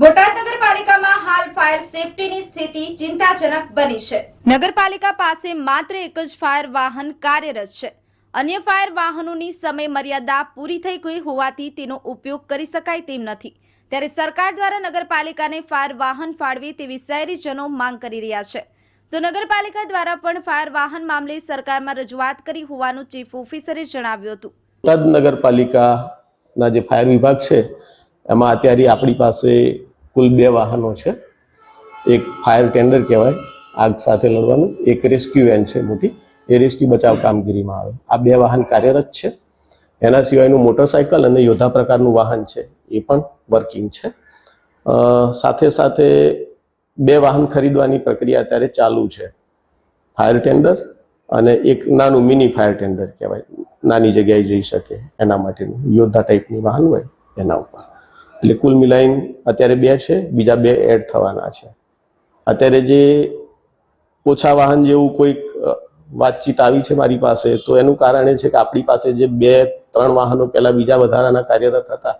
બોટાદ નગરપાલિકામાં હાલ ફાયર સેફટીની સ્થિતિ ચિંતાજનક બની છે. નગરપાલિકા પાસે માત્ર એક જ ફાયર વાહન કાર્યરત છે. અન્ય ફાયર વાહનોની સમય મર્યાદા પૂરી થઈ ગઈ હોવાથી તેનો ઉપયોગ કરી શકાય તેમ નથી. ત્યારે સરકાર દ્વારા નગરપાલિકાને ફાયર વાહન ફાળવે તેવી શહેરીજનો માંગ કરી રહ્યા છે. તો નગરપાલિકા દ્વારા પણ ફાયર વાહન મામલે સરકારમાં રજૂઆત કરી હોવાનું ચીફ ઓફિસરે જણાવ્યું હતું. બોટાદ નગરપાલિકાના જે ફાયર વિભાગ છે એમાં અત્યારે આપણી પાસે કુલ બે વાહનો છે. એક ફાયર ટેન્ડર કહેવાય, આગ સાથે લડવાનું, એક રેસ્ક્યુ વેન છે મોટી. એ રેસ્ક્યુ બચાવ કામગીરીમાં આવે. આ બે વાહન કાર્યરત છે. એના સિવાયનું મોટરસાયકલ અને યોદ્ધા પ્રકારનું વાહન છે. એ પણ વર્કિંગ છે. સાથે સાથે બે વાહન ખરીદવાની પ્રક્રિયા અત્યારે ચાલુ છે. ફાયર ટેન્ડર અને એક નાનું મિની ફાયર ટેન્ડર કહેવાય. નાની જગ્યાએ જઈ શકે એના માટેનું. યોદ્ધા ટાઈપની વાહન હોય એના ઉપર. એટલે કુલ મિલાઈન અત્યારે બે છે, બીજા બે એડ થવાના છે. અત્યારે જે ઓછા વાહન જેવું કોઈક વાતચીત આવી છે મારી પાસે, તો એનું કારણ એ છે કે આપણી પાસે જે બે, ત્રણ વાહનો પહેલાં બીજા વધારાના કાર્યરત હતા,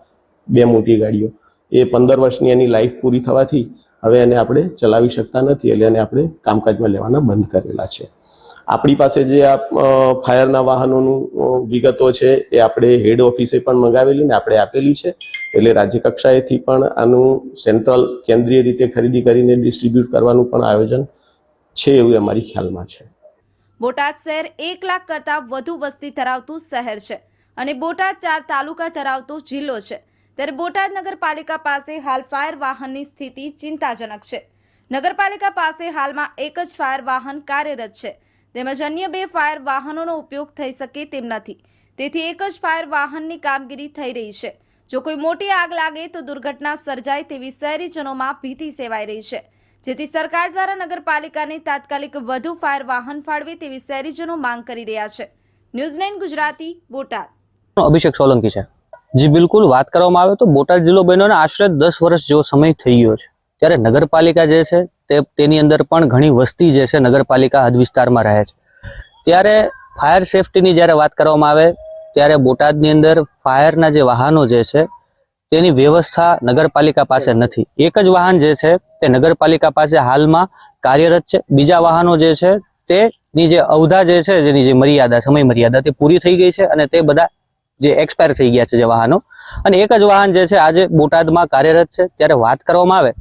બે મોટી ગાડીઓ, એ પંદર વર્ષની એની લાઈફ પૂરી થવાથી હવે એને આપણે ચલાવી શકતા નથી, એટલે એને આપણે કામકાજમાં લેવાના બંધ કરેલા છે. આપણી પાસે જે આ ફાયરના વાહનોનું વિગતો છે, એ આપણે હેડ ઓફિસે પણ મંગાવેલી ને આપણે આપેલી છે. એટલે રાજ્ય કક્ષાએથી પણ આનું સેન્ટ્રલ કેન્દ્રીય રીતે ખરીદી કરીને ડિસ્ટ્રીબ્યુટ કરવાનું પણ આયોજન છે એવું અમારી ખ્યાલમાં છે. બોટાદ શહેર એક લાખ કરતાં વધુ વસ્તી ધરાવતું શહેર છે અને બોટાદ ચાર તાલુકા ધરાવતો જિલ્લો છે. ત્યારે બોટાદ નગરપાલિકા પાસે હાલ ફાયર વાહનની સ્થિતિ ચિંતાજનક છે. નગરપાલિકા પાસે હાલમાં એક જ ફાયર વાહન કાર્યરત છે. તેમજ અન્ય બે ફાયર વાહનોનો ઉપયોગ થઈ શકે તેમ નથી. તેથી એક જ ફાયર વાહનની કામગીરી થઈ રહી છે. જો કોઈ મોટી આગ લાગે તો દુર્ઘટના સર્જાય તેવી શહેરીજનોમાં ભીતિ સેવાઈ રહી છે. જેથી સરકાર દ્વારા નગરપાલિકાને તાત્કાલિક વધુ ફાયર વાહન ફાળવે તેવી શહેરીજનો માંગ કરી રહ્યા છે. News nine Gujarati, Botad. અભિષેક સોલંકી છે. જી, બિલકુલ વાત કરવામાં આવે તો બોટાદ જિલ્લો બન્યોને આશરે દસ વર્ષ જેવો સમય થઈ ગયો છે. ત્યારે નગરપાલિકા જે છે તે, તેની અંદર પણ ઘણી વસ્તી જે છે નગરપાલિકા હદ વિસ્તારમાં રહે છે. ત્યારે ફાયર સેફટીની જ્યારે વાત કરવામાં આવે ત્યારે બોટાદની અંદર ફાયરના જે વાહનો જે છે, તેની વ્યવસ્થા નગરપાલિકા પાસે નથી. એક જ વાહન જે છે, તે નગરપાલિકા પાસે હાલમાં કાર્યરત છે. બીજા વાહનો જે છે, તેની જે અવધા જે છે, જેની જે મર્યાદા, સમય મર્યાદા, તે પૂરી થઈ ગઈ છે અને તે બધા જે એક્સપાયર થઈ ગયા છે જે વાહનો. અને એક જ વાહન જે છે, આજે બોટાદમાં કાર્યરત છે. ત્યારે વાત કરવામાં આવે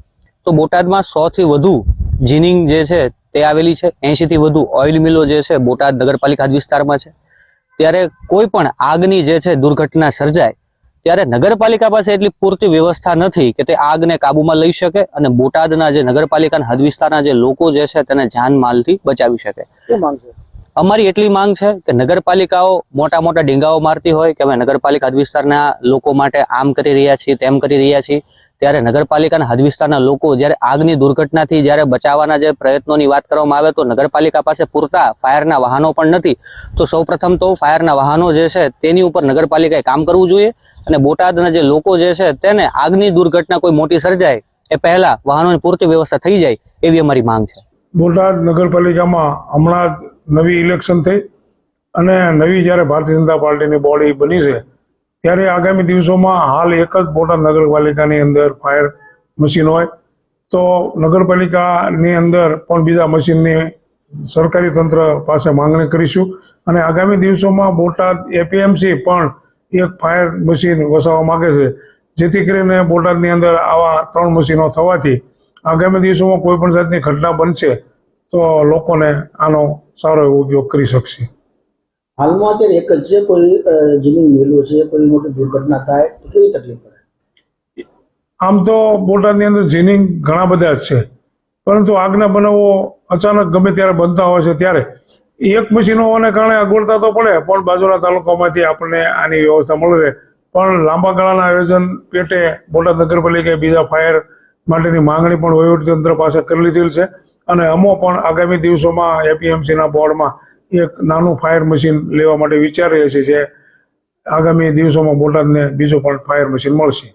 તો બોટાદમાં સો થી વધુ જીનિંગ જે છે, તે આવેલી છે. એંશી થી વધુ ઓઇલ મિલો જે છે, બોટાદ નગરપાલિકા વિસ્તારમાં છે. ત્યારે કોઈ પણ આગની જે છે દુર્ઘટના સર્જાય ત્યારે નગરપાલિકા પાસે એટલી પૂરતી વ્યવસ્થા નથી કે તે આગને કાબૂમાં લઈ શકે અને બોટાદના જે નગરપાલિકાના હદ વિસ્તારના જે લોકો જે છે તેને જાનમાલથી બચાવી શકે. અમારી એટલી માંગ છે કે નગરપાલિકાઓ મોટા મોટા ડીંગાઓ મારતી હોય કે અમે નગરપાલિકા હદ વિસ્તારના લોકો માટે આમ કરી રહ્યા છીએ તેમ કરી રહ્યા છીએ. ત્યારે નગરપાલિકાના હદ વિસ્તારના લોકો જ્યારે આગની દુર્ઘટનાથી જ્યારે બચાવવાના જે પ્રયત્નોની વાત કરવામાં આવે તો નગરપાલિકા પાસે પૂરતા ફાયરના વાહનો પણ નથી. તો સૌપ્રથમ તો ફાયરના વાહનો જે છે તેની ઉપર નગરપાલિકાએ કામ કરવું જોઈએ અને બોટાદના જે લોકો જે છે તેને આગની દુર્ઘટના કોઈ મોટી સર્જાય એ પહેલા વાહનોની પૂરતી વ્યવસ્થા થઈ જાય એવી અમારી માંગ છે. બોટાદ નગરપાલિકામાં હમણાં નવી ઇલેક્શન થઈ અને નવી જ્યારે ભારતીય જનતા પાર્ટીની બોડી બની છે ત્યારે આગામી દિવસોમાં હાલ એક જ બોટાદ નગરપાલિકાની અંદર ફાયર મશીન હોય. તો નગરપાલિકાની અંદર પણ બીજા મશીનની સરકારી તંત્ર પાસે માંગણી કરીશું. અને આગામી દિવસોમાં બોટાદ એપીએમસી પણ એક ફાયર મશીન વસાવવા માંગે છે. જેથી કરીને બોટાદની અંદર આવા ત્રણ મશીનો થવાથી આગામી દિવસોમાં કોઈ પણ જાતની ઘટના બનશે તો લોકોને આનો સારો એવો ઉપયોગ કરી શકશે. હાલમાં અત્યારે એક જ છે, કોઈ જીની મેલું છે, કોઈ મોટી દુર્ઘટના થાય, તો કેવી તકલીફ પડે? આમ તો બોટાદની અંદર જીનિંગ ઘણા બધા છે, પરંતુ આગના બનાવો અચાનક ગમે ત્યારે બનતા હોય છે ત્યારે. એક મશીન હોવાને કારણે અગવડતા તો પડે, પણ બાજુના તાલુકામાંથી આપણને આની વ્યવસ્થા મળે પણ લાંબા ગાળાના આયોજન પેટે બોટાદ નગરપાલિકા બીજા ફાયર માટેની માંગણી પણ વહીવટીતંત્ર પાસે કરી લીધેલ છે. અને અમો પણ આગામી દિવસોમાં એપીએમસીના બોર્ડમાં એક નાનું ફાયર મશીન લેવા માટે વિચારી છીએ જે આગામી દિવસોમાં બોટાદને બીજું પણ ફાયર મશીન મળશે.